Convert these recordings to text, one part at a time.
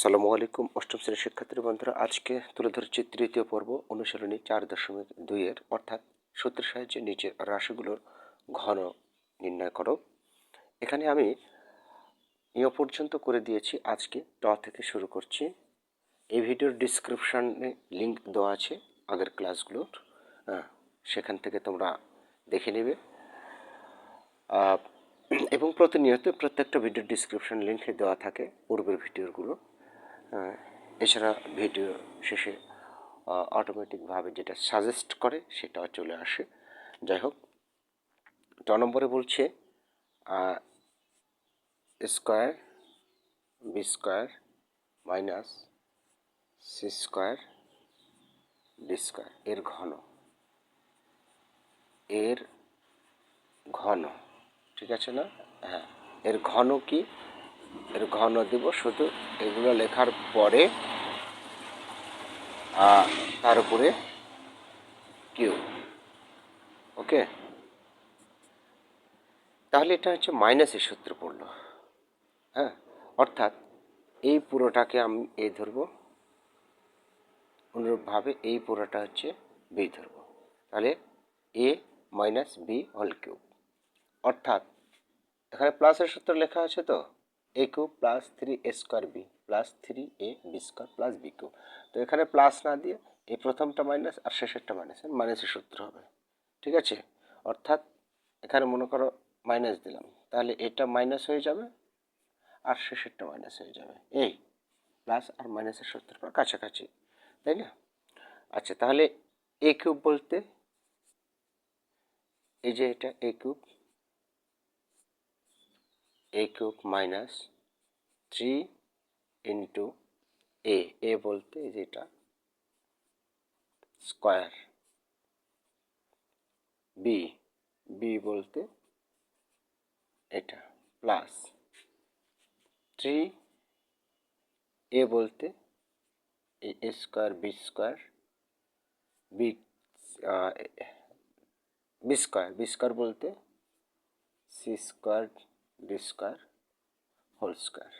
সালামু আলাইকুম, অষ্টম শ্রেণির শিক্ষার্থী বন্ধুরা, আজকে তুলে ধরছি তৃতীয় পর্ব অনুশীলনী চার দশমিক দুইয়ের অর্থাৎ সূত্রের সাহায্যে নিচের রাশিগুলোর ঘন নির্ণয় করো। এখানে আমি ইয় পর্যন্ত করে দিয়েছি, আজকে ট থেকে শুরু করছি। এই ভিডিওর ডিসক্রিপশানে লিঙ্ক দেওয়া আছে, আগের ক্লাসগুলোর সেখান থেকে তোমরা দেখে নেবে। এবং প্রতিনিয়ত প্রত্যেকটা ভিডিওর ডিসক্রিপশন লিঙ্কে দেওয়া থাকে, পূর্বের ভিডিওগুলো। এছাড়া ভিডিও শেষে অটোমেটিকভাবে যেটা সাজেস্ট করে সেটাও চলে আসে। যাই হোক ট নম্বরে বলছে square B square minus C square D square এর ঘন। এর ঘন, ঠিক আছে না? হ্যাঁ এর ঘন কি? এর ঘন দিব শুধু এগুলো লেখার পরে তার উপরে কিউ ওকে? তাহলে এটা হচ্ছে মাইনাসের সূত্র পড়ল। হ্যাঁ? অর্থাৎ এই পুরোটাকে আমি এ ধরবো। অনুরূপভাবে এই পুরোটা হচ্ছে বি ধরবো। তাহলে A minus B whole cube অর্থাৎ এখানে প্লাসের সূত্র লেখা আছে তো? A plus three A square B plus three A B square plus B cube তো এখানে প্লাস না দিয়ে এই প্রথমটা মাইনাস আর শেষেরটা মাইনাস মাইনাসের সূত্র হবে। ঠিক আছে? অর্থাৎ এখানে মনে করো মাইনাস দিলাম। তাহলে এটা মাইনাস হয়ে যাবে আর শেষেরটা মাইনাস হয়ে যাবে। এই প্লাস আর মাইনাসের সূত্র কাছাকাছি। তাই না? আচ্ছা তাহলে এ কিউব বলতে এই যে এটা A cube A cube minus three into A A বলতে যেটা স্কোয়ার বি বি বলতে এটা প্লাস থ্রি এ বলতে A square B square B B square B square বলতে C square D square whole square.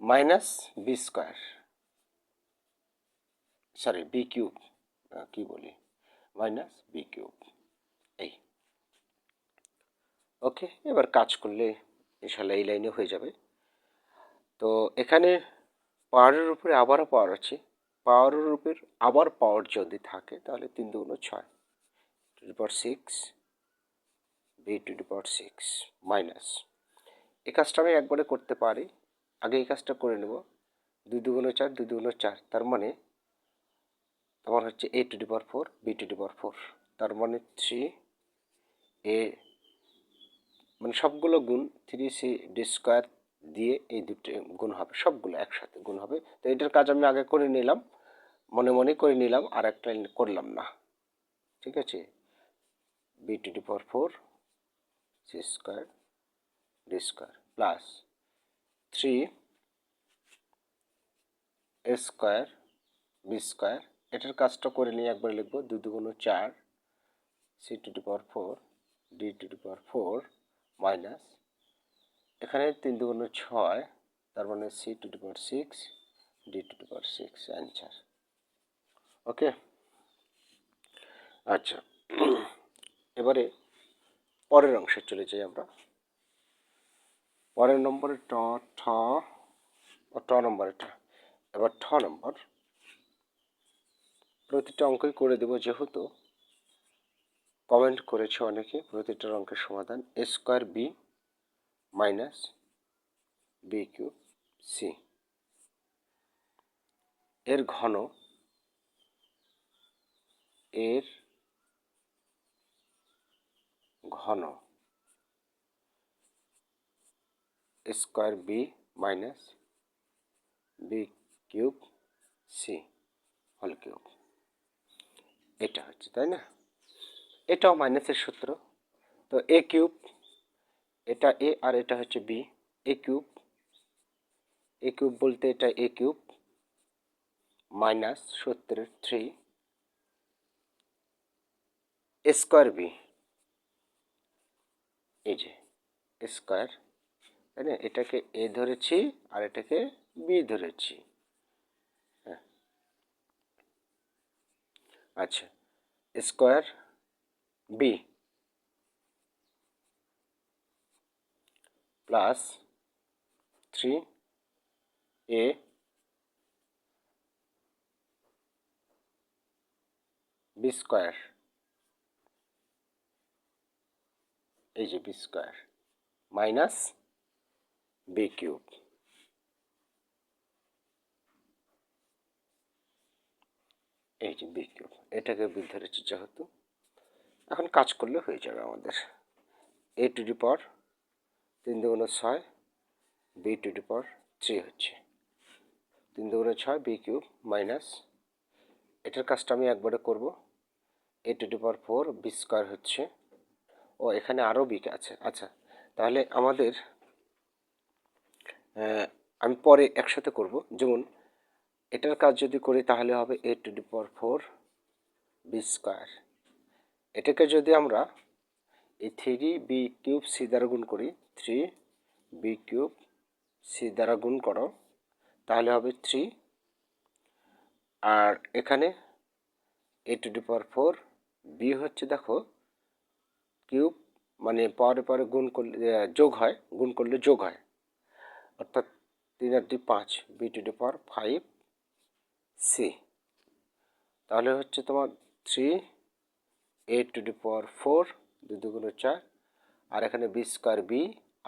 Minus B square, sorry, B cube কি বলি? Minus B cube, এই। ওকে, এবার কাজ করলে ইনশাল্লাহ এই লাইনে হয়ে যাবে। তো এখানে পাওয়ারের উপরে আবারও পাওয়ার আছে। পাওয়ারের উপর আবার পাওয়ার যদি থাকে, তাহলে তিন দুগুণ ছয় to six B to the power six minus এই কাজটা আমি একবারে করতে পারি। আগে এই কাজটা করে নেব। দুই দুগুণ চার, দুই দুগুণ চার। তার মানে তোমার হচ্ছে A to the power four B to the power four তার মানে থ্রি এ মানে সবগুলো গুণ থ্রি সি ডি স্কোয়ার দিয়ে এই দুটো গুণ হবে। সবগুলো একসাথে গুণ হবে। তো এটার কাজ আমি আগে করে নিলাম। মনে মনে করে নিলাম। আর একটা করলাম না। ঠিক আছে? B to the power four C square D square plus three A square B square এটার কাজটা করে নিয়ে একবার লিখব, দুই দুগুণ চার C to the power four D to the power four minus এখানে তিন দুগুণ ছয়, তার মানে C to the power six D to the power six answer okay আচ্ছা এবারে পরের অংশে চলে যাই আমরা। পরের নম্বরে ট, ঠ ট নম্বর এটা এবার ঠ নম্বর। প্রতিটা অঙ্কই করে দেব যেহেতু। কমেন্ট করেছে অনেকে প্রতিটার অঙ্কের সমাধান। A square B minus B Q C. এর ঘন এর ঘন। Square B minus B cube C হল কিউব এটা হচ্ছে, তাই না? এটাও মাইনাসের সূত্র। তো এ কিউব এটা এ আর এটা হচ্ছে B A cube A cube বলতে এটা এ কিউব মাইনাস সত্তরের থ্রি স্কোয়ার বি এই যে স্কোয়ার তাই না? এটাকে এ ধরেছি আর এটাকে বি ধরেছি। হ্যাঁ। আচ্ছা square B plus three A B square এই যে B square minus B cube এই যে বি কিউব এটাকে বি ধরেছি যেহেতু, এখন কাজ করলে হয়ে যাবে আমাদের। এ টু ডি পাওয়ার তিন দুগুণে ছয় B to the power three হচ্ছে। তিন দুগুণে ছয় বি কিউব মাইনাস এটার কাজটা আমি একবারে করব। A to the power four B square হচ্ছে। ও এখানে আরও বি আছে। আচ্ছা তাহলে আমাদের আমি পরে একসাথে করব। যেমন, এটার কাজ যদি করি তাহলে হবে A to the power four B square. এটাকে যদি আমরা এই থ্রি বি কিউব সি দ্বারা গুণ করি, থ্রি বি কিউব সি দ্বারা গুণ করো, তাহলে হবে থ্রি। আর এখানে A to the power four B হচ্ছে, দেখো কিউব মানে পরে পরে গুণ করলে যোগ হয়, গুণ করলে যোগ হয়। অর্থাৎ তিন আর দুই পাঁচ B to the power five C তাহলে হচ্ছে তোমার three A to the power four দুই দুগুণ চার, আর এখানে বি স্কোয়ার বি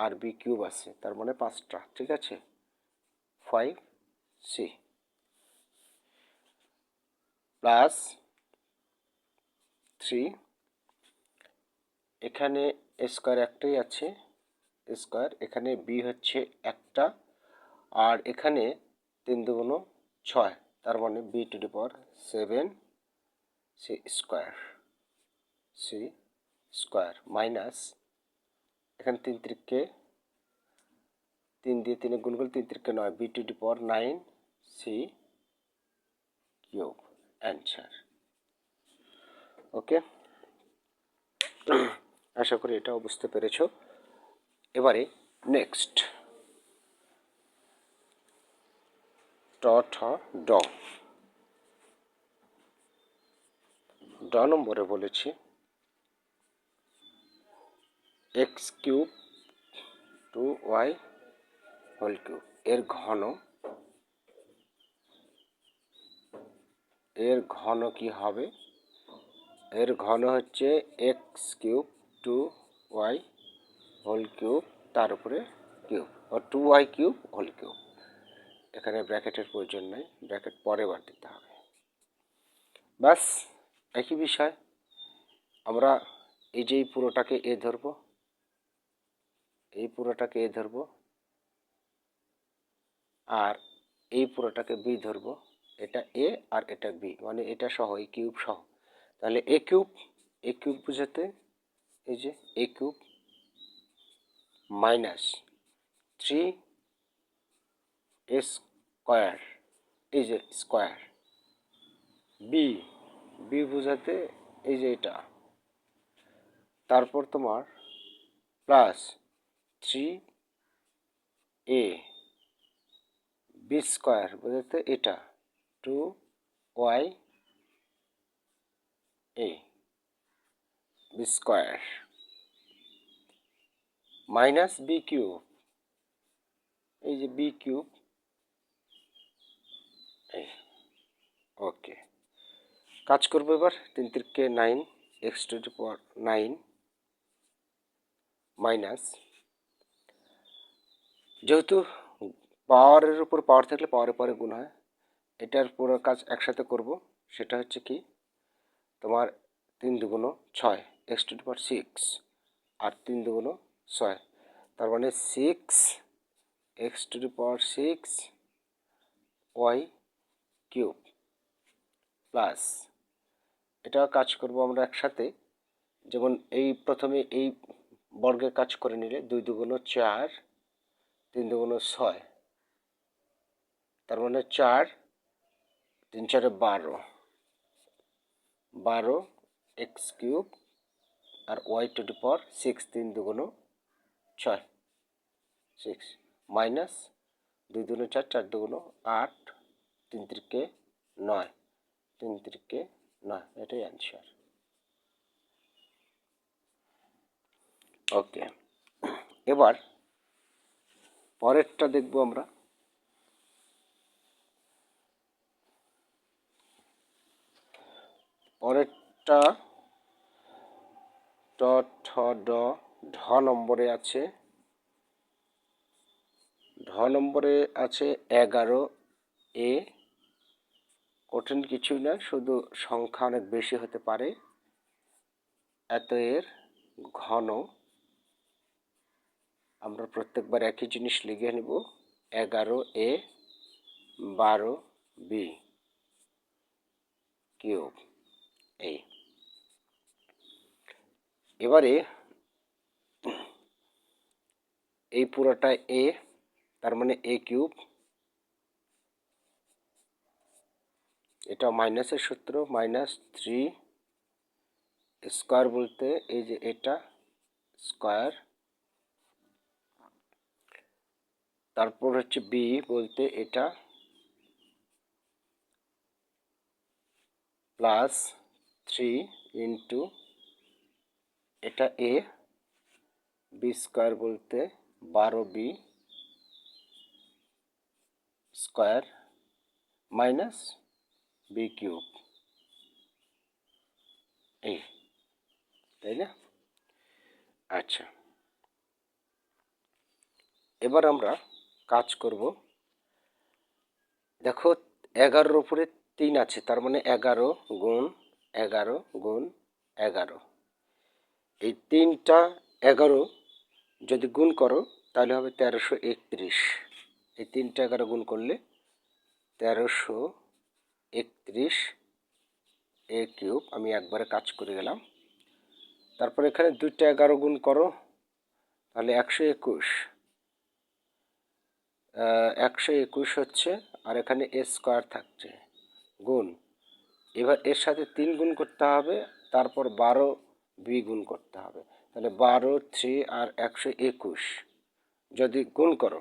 আর বি কিউব আছে, তার মানে পাঁচটা, ঠিক আছে? ফাইভ সি প্লাস থ্রি এখানে স্কোয়ার একটাই আছে স্কোয়ার এখানে বি হচ্ছে একটা, আর এখানে তিন দুগুণ ছয়, তার মানে B to the power seven C square C square minus এখানে তিন ত্রিককে, তিন দিয়ে তিনে গুণ করলে তিন ত্রিককে নয় B to the power nine C cube answer okay আশা করি এটাও বুঝতে পেরেছ। এবারে নেক্সট ট ড ড নম্বরে বলেছি। X cube two Y whole cube এর ঘন। এর ঘন কি হবে? এর ঘন হচ্ছে X cube two Y whole cube তার উপরে কিউব ও two Y cube whole cube এখানে ব্র্যাকেটের প্রয়োজন নেই, ব্র্যাকেট পরে বার দিতে হবে। ব্যাস একই বিষয়। আমরা এই যে এই পুরোটাকে এ ধরব, এই পুরোটাকে এ ধরব, আর এই পুরোটাকে বি ধরব। এটা এ আর এটা বি মানে এটা সহ, এই কিউব সহ। তাহলে এ কিউব এ কিউব বুঝাতে এই যে A cube minus three square এই যে স্কোয়ার বি বি বোঝাতে এই যে এটা। তারপর তোমার plus three A B square বোঝাতে এটা। Two Y A B square minus B cube এই যে বি কিউব ওকে কাজ করব এবার, তিন Tirkey nine X to the power nine minus যেহেতু পাওয়ারের উপর পাওয়ার থাকলে পাওয়ারের পরে গুণ হয়, এটার পুরো কাজ একসাথে করব, সেটা হচ্ছে কি, তোমার তিন দুগুণ ছয়। এক্স টু পাওয়ার সিক্স, আর তিন দুগুণ ছয়। তার মানে six, X to the power six, Y cube plus. এটাও কাজ করব আমরা একসাথে। যেমন এই প্রথমে এই বর্গের কাজ করে নিলে দুই দুগুণ চার, তিন দুগুণ ছয়। তার মানে চার, তিন চারে বারো। বারো x cube R Y to the power six তিন দুগুণ ছয়। সিক্স মাইনাস দুই দুগুণ চার চার দুগুণ আট, তিন তিরিকে নয়। তিন তিরিকে নয়, এটাই অ্যান্সার ওকে এবার পরেরটা দেখব আমরা। পরেরটা ট ঠ, ড, ঢ নম্বরে আছে। ঢ নম্বরে আছে এগারো, এ। কঠিন কিছুই না শুধু সংখ্যা অনেক বেশি হতে পারে। এত এর ঘন। আমরা প্রত্যেকবার একই জিনিস লিখে নেব। এগারো, এ, বারো, বি। কিউব, এই। এবারে এই পুরোটা এ তার মানে এ কিউব এটা মাইনাসের সূত্র মাইনাস থ্রি স্কোয়ার বলতে এই যে এটা স্কোয়ার তারপর হচ্ছে বি বলতে এটা প্লাস থ্রি ইন্টু এটা এ বি স্কোয়ার বলতে বারো B square minus B cube এই, তাই না? আচ্ছা। এবার আমরা কাজ করব। দেখো, এগারোর উপরে তিন আছে, তার মানে এগারো গুণ এগারো গুণ এগারো। এই তিনটা এগারো যদি গুণ করো, তাহলে হবে তেরোশো একত্রিশ। এই তিনটা এগারো গুণ করলে তেরোশো একত্রিশ এ কিউব, আমি একবারে কাজ করে গেলাম। তারপর এখানে দুইটা এগারো গুণ করো, তাহলে একশো একুশ। একশো একুশ হচ্ছে, আর এখানে এ স্কোয়ার থাকছে, গুণ। এবার এর সাথে তিন গুণ করতে হবে, তারপর বারো গুণ করতে হবে। তাহলে বারো, থ্রি আর একশো একুশ যদি গুণ করো,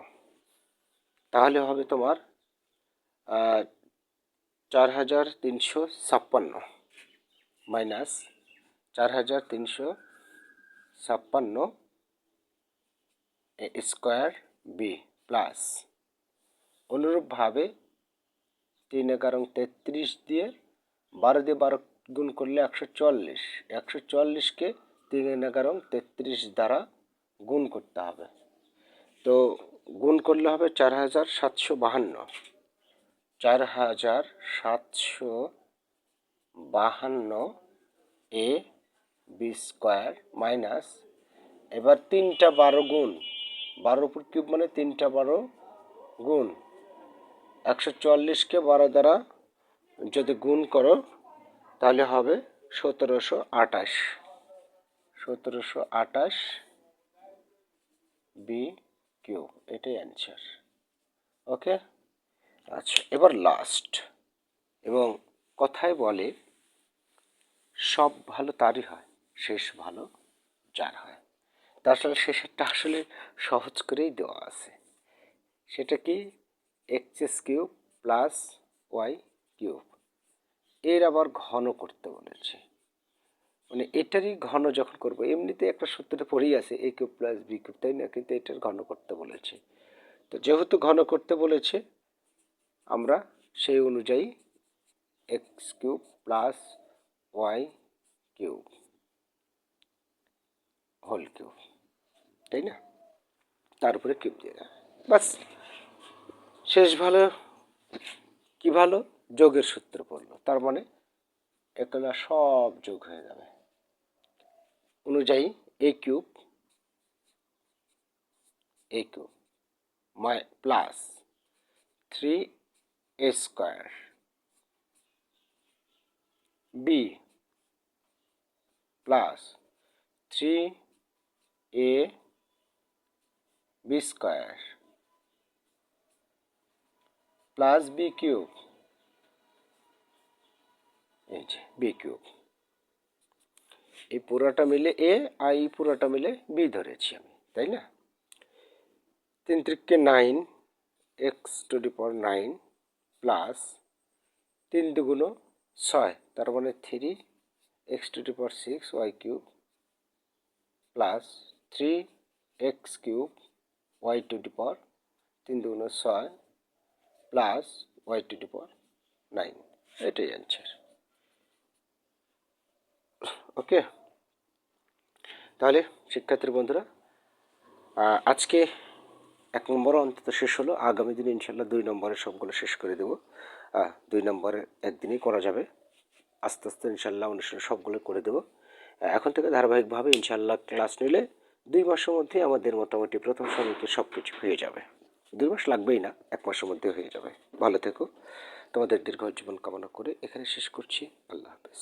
তাহলে হবে তোমার চার হাজার তিনশো ছাপ্পান্ন মাইনাস চার হাজার তিনশো ছাপ্পান্ন স্কোয়ার বি প্লাস। অনুরূপভাবে তিন এগারো তেত্রিশ দিয়ে বারো দিয়ে বারো গুণ করলে একশো চল্লিশ। একশো চল্লিশকে তিন এগারো তেত্রিশ দ্বারা গুণ করতে হবে। তো গুণ করলে হবে চার হাজার সাতশো বাহান্ন। চার হাজার সাতশো বাহান্ন এ বি স্কোয়ার মাইনাস। এবার তিনটা বারো গুণ। বারো ফুট কিউব মানে তিনটা বারো গুণ। একশো চল্লিশকে বারো দ্বারা যদি গুণ করো তাহলে হবে সতেরোশো আটাশ সতেরোশো আটাশ বি কিউ, এটাই অ্যান্সার ওকে আচ্ছা এবার লাস্ট এবং কথায় বলে, সব ভালো তারই হয়, শেষ ভালো যার হয়। তা আসলে শেষেরটা আসলে সহজ করেই দেওয়া আছে। সেটা কি? X cube plus Y cube এর আবার ঘন করতে বলেছে। মানে এটারই ঘন যখন করব, এমনিতে একটা সূত্রটা পড়েই আছে A cube plus B cube তাই না? কিন্তু এটার ঘন করতে বলেছে। তো যেহেতু ঘন করতে বলেছে, আমরা সেই অনুযায়ী X cube plus Y cube whole cube তাই না? তারপরে কিউব দিয়ে দেয়। বাস শেষ ভালো। কি ভালো? যোগের সূত্র পড়ল তার মানে একলা সব যোগ হয়ে যাবে। অনুযায়ী A cube A cube my plus three A square B plus three A B square plus B cube এই যে বি কিউব এই পুরোটা মিলে এ আর এই পুরোটা মিলে বি ধরেছি আমি, তাই না? তিন ত্রিককে nine X to the power nine plus তিন দুগুণ ছয়, তার মানে three X to the power six Y cube plus three X cube Y to the power তিন দুগুণ ছয় plus Y to the power nine এটাই অ্যান্সার ওকে? তাহলে শিক্ষার্থী বন্ধুরা আজকে এক নম্বর অন্তত শেষ হলো। আগামী দিনে ইনশাল্লাহ দুই নম্বরের সবগুলো শেষ করে দেবো। দুই নম্বরের একদিনই করা যাবে। আস্তে আস্তে ইনশাল্লাহ অনুষ্ঠান সবগুলো করে দেবো। এখন থেকে ধারাবাহিকভাবে ইনশাল্লাহ ক্লাস নিলে দুই মাসের মধ্যে আমাদের মোটামুটি প্রথম শ্রেণীতে সব কিছু হয়ে যাবে। দুই মাস লাগবেই না, এক মাসের মধ্যে হয়ে যাবে। ভালো থেকো। তোমাদের দীর্ঘ জীবন কামনা করে এখানে শেষ করছি। আল্লাহ হাফেজ।